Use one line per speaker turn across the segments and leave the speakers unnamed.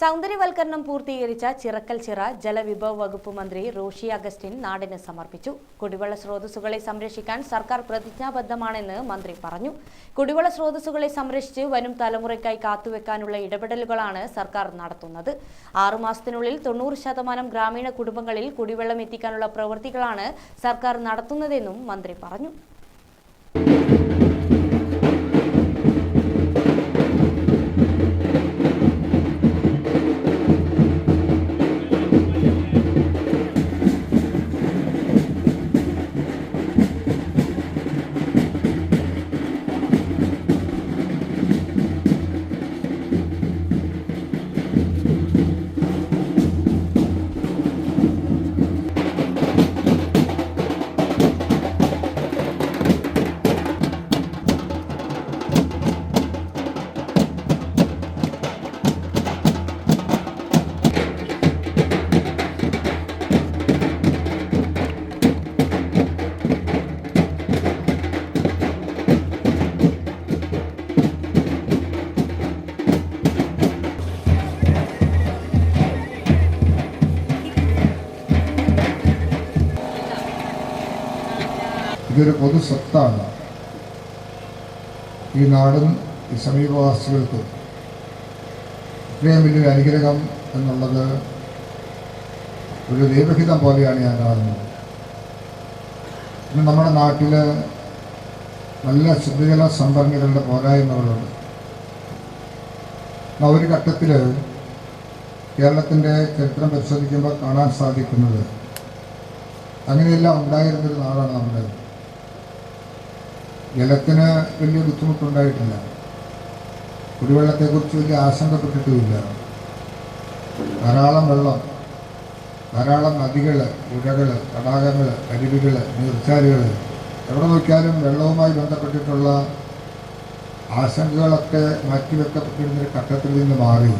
സൗന്ദര്യവൽക്കരണം പൂർത്തീകരിച്ച ചിറക്കൽ ചിറ ജലവിഭവ വകുപ്പ് മന്ത്രി റോഷി അഗസ്റ്റിൻ നാടിന് സമർപ്പിച്ചു. കുടിവെള്ള സ്രോതസ്സുകളെ സംരക്ഷിക്കാൻ സർക്കാർ പ്രതിജ്ഞാബദ്ധമാണെന്ന് മന്ത്രി പറഞ്ഞു. കുടിവെള്ള സ്രോതസ്സുകളെ സംരക്ഷിച്ച് വരും തലമുറയ്ക്കായി കാത്തുവെക്കാനുള്ള ഇടപെടലുകളാണ് സർക്കാർ നടത്തുന്നത്. ആറുമാസത്തിനുള്ളിൽ തൊണ്ണൂറ് ശതമാനം ഗ്രാമീണ കുടുംബങ്ങളിൽ കുടിവെള്ളം എത്തിക്കാനുള്ള പ്രവൃത്തികളാണ് സർക്കാർ നടത്തുന്നതെന്നും മന്ത്രി പറഞ്ഞു.
ഇതൊരു പൊതു സ്വത്താണ്. ഈ നാടും ഈ സമീപവാസികൾക്കും ഇത്രയും വലിയൊരു അനുഗ്രഹം എന്നുള്ളത് ഒരു ദൈവഹിതം പോലെയാണ് ഞാൻ കാണുന്നത്. ഇന്ന് നമ്മുടെ നാട്ടിൽ നല്ല ശുദ്ധജല സംഭരണികളുടെ പോരായ്മകളുണ്ട്. ഒരു ഘട്ടത്തിൽ കേരളത്തിന്റെ ചരിത്രം പരിശോധിക്കുമ്പോൾ കാണാൻ സാധിക്കുന്നത് അങ്ങനെയെല്ലാം ഉണ്ടായിരുന്നൊരു നാടാണ് നമ്മുടേത് ജലത്തിന് വലിയ ബുദ്ധിമുട്ടുണ്ടായിട്ടില്ല. കുടിവെള്ളത്തെക്കുറിച്ച് വലിയ ആശങ്കപ്പെട്ടിട്ടുമില്ല. ധാരാളം വെള്ളം ധാരാളം നദികൾ പുഴകൾ തടാകങ്ങൾ അരുവികൾ നീർച്ചാലുകൾ എവിടെ നോക്കിയാലും വെള്ളവുമായി ബന്ധപ്പെട്ടിട്ടുള്ള ആശങ്കകളൊക്കെ മാറ്റിവെക്കപ്പെട്ടിരുന്നൊരു ഘട്ടത്തിൽ നിന്ന് മാറി.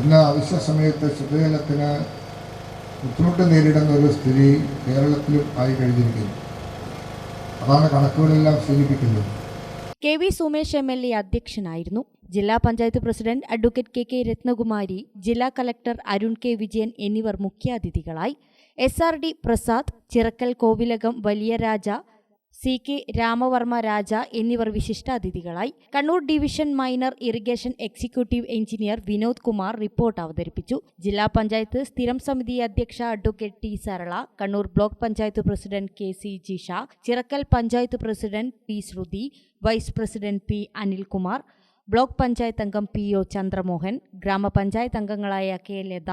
ഇന്ന് അവശ്യ സമയത്ത് ശുദ്ധജലത്തിന് ബുദ്ധിമുട്ട് നേരിടുന്ന ഒരു സ്ഥിതി കേരളത്തിലും ആയി കഴിഞ്ഞിരിക്കുന്നു. അതാണ് കണക്കുകളെല്ലാം സൂചിപ്പിക്കുന്നത്.
K V Sumesh M L A അധ്യക്ഷനായിരുന്നു. ജില്ലാ panchayat president advocate K K Rathnakumari ജില്ലാ കലക്ടർ അരുൺ കെ വിജയൻ എന്നിവർ മുഖ്യാതിഥികളായി. S R D Prasad Chirakkal Kovilakam വലിയ രാജ സി കെ രാമവർമ്മ രാജ എന്നിവർ വിശിഷ്ട അതിഥികളായി. Kannur division minor irrigation executive engineer Vinod Kumar report അവതരിപ്പിച്ചു. ജില്ലാ പഞ്ചായത്ത് സ്ഥിരം സമിതി അധ്യക്ഷ advocate T Sarala Kannur block panchayat president K C Jisha Chirakkal panchayat president P Shruthi vice president P Anilkumar block panchayat അംഗം P O Chandramohan ഗ്രാമപഞ്ചായത്ത് അംഗങ്ങളായ K Latha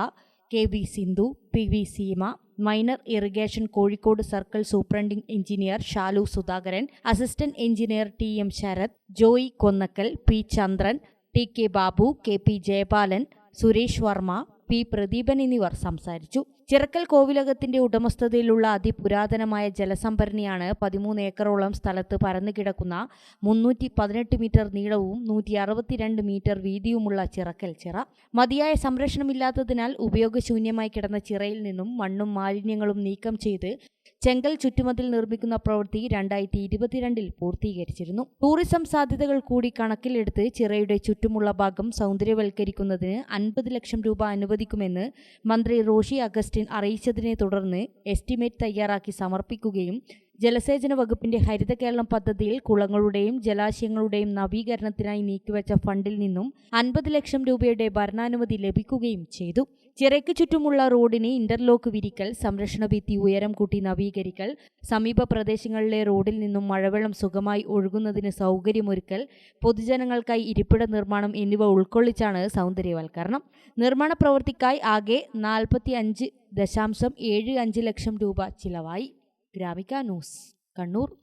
K V Sindhu P V Seema minor irrigation Kozhikode circle superintending engineer Shalu Sudhakaran assistant engineer T M Sarath Joy Konnakkal P Chandran T K Babu K P Jayapalan Suresh Varma P Pradeepan എന്നിവർ സംസാരിച്ചു. ചിറക്കൽ കോവിലകത്തിന്റെ ഉടമസ്ഥതയിലുള്ള അതിപുരാതനമായ ജലസംഭരണിയാണ് പതിമൂന്ന് ഏക്കറോളം സ്ഥലത്ത് പരന്നുകിടക്കുന്ന മുന്നൂറ്റി പതിനെട്ട് metre നീളവും നൂറ്റി അറുപത്തിരണ്ട് മീറ്റർ വീതിയുമുള്ള ചിറക്കൽ ചിറ. മതിയായ സംരക്ഷണമില്ലാത്തതിനാൽ ഉപയോഗശൂന്യമായി കിടന്ന ചിറയിൽ നിന്നും മണ്ണും മാലിന്യങ്ങളും നീക്കം ചെയ്ത് ചെങ്കൽ ചുറ്റുമതിൽ നിർമ്മിക്കുന്ന പ്രവൃത്തി രണ്ടായിരത്തി ഇരുപത്തിരണ്ടിൽ പൂർത്തീകരിച്ചിരുന്നു. ടൂറിസം സാധ്യതകൾ കൂടി കണക്കിലെടുത്ത് ചിറയുടെ ചുറ്റുമുള്ള ഭാഗം സൗന്ദര്യവൽക്കരിക്കുന്നതിന് അൻപത് ലക്ഷം രൂപ അനുവദിക്കുമെന്ന് മന്ത്രി റോഷി അഗസ്റ്റിൻ അറിയിച്ചതിനെ തുടർന്ന് എസ്റ്റിമേറ്റ് തയ്യാറാക്കി സമർപ്പിക്കുകയും ജലസേചന വകുപ്പിന്റെ ഹരിത കേരളം പദ്ധതിയിൽ കുളങ്ങളുടെയും ജലാശയങ്ങളുടെയും നവീകരണത്തിനായി നീക്കിവച്ച ഫണ്ടിൽ നിന്നും അൻപത് ലക്ഷം രൂപയുടെ ഭരണാനുമതി ലഭിക്കുകയും ചെയ്തു. ചിറയ്ക്ക് ചുറ്റുമുള്ള റോഡിന് ഇന്റർലോക്ക് വിരിക്കൽ സംരക്ഷണ ഭിത്തി ഉയരം കൂട്ടി നവീകരിക്കൽ സമീപ പ്രദേശങ്ങളിലെ റോഡിൽ നിന്നും മഴവെള്ളം സുഖമായി ഒഴുകുന്നതിന് സൗകര്യമൊരുക്കൽ പൊതുജനങ്ങൾക്കായി ഇരിപ്പിട നിർമ്മാണം എന്നിവ ഉൾക്കൊള്ളിച്ചാണ് സൗന്ദര്യവൽക്കരണം. നിർമ്മാണ പ്രവൃത്തിക്കായി ആകെ നാൽപ്പത്തി അഞ്ച് ദശാംശം ഏഴ് അഞ്ച് ലക്ഷം രൂപ ചിലവായി. Gramika news Kannur.